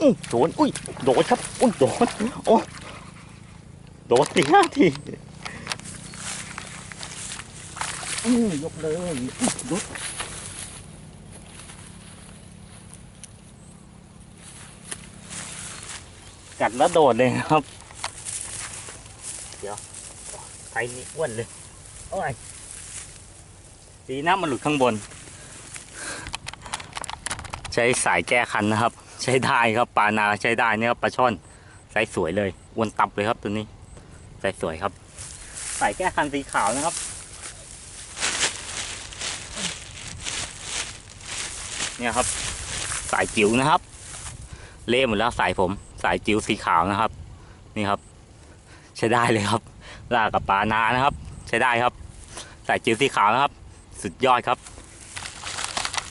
อื้อโดนอุ้ยโดนครับอุ้ยโดนโอ้โดนสี่ห้าทีอื้อยกเลยอุ๊ยยกกัดแล้วโดดเลยครับ เดี๋ยวไซส์นี้อ้วนเลย โอ้ยดีนะมันหลุดข้างบน ใช้สายแก้คันนะครับ ใช้ได้ครับปลานาใช้ได้เนี่ยครับปลาช่อนไซส์สวยเลยอ้วนตับเลยครับตัวนี้ไซส์สวยครับสายแก้คันสีขาวนะครับเนี่ยครับ สายจิ๋วนะครับ เละหมดแล้วสายผม สายจิ๋วสีขาวนะครับ นี่ครับ ใช้ได้เลยครับลากกับปลานานะครับ ใช้ได้ครับ สายจิ๋วสีขาวนะครับ สุดยอดครับ